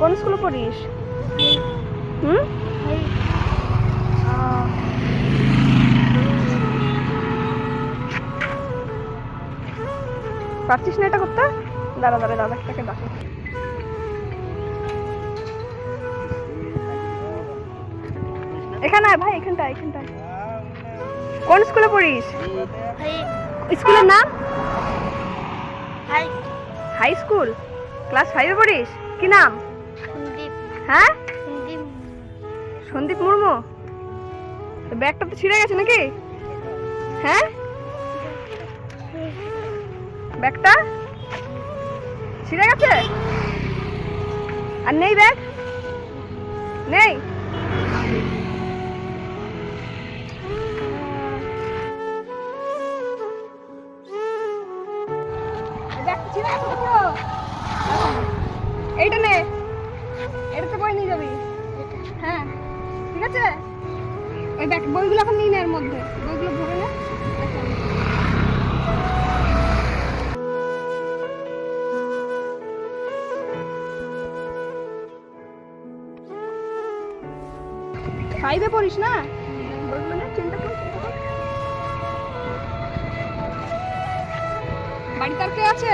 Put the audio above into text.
কোন স্কুলে পড়িস? হুম? পারছিস না এটা করতে? দাঁড়া দাঁড়া দাদাটাকে ডাকো এখানে ভাই, এখানটায় এখানটায়। কোন স্কুলে পড়িস? স্কুলের নাম? হাই। স্কুল? ক্লাস ফাইভে পড়িস? কি নাম? হ্যাঁ? সন্দীপ মুর্মু? ব্যাগটা তো ছিঁড়ে গেছে নাকি? হ্যাঁ? ব্যাগটা? ছিঁড়ে গেছে? আর নেই ব্যাগ? নেই? তো। এইটা নে। এটাতে বই নিয়ে যাবি। হ্যাঁ ঠিক আছে? ওই ব্যাগ বইগুলো এখন নিয়ে এর মধ্যে। বইগুলো ভরে নে। ফাইভে পড়িস না? বইগুলো নে চিন্তা কর বাড়িতে আর কে আছে?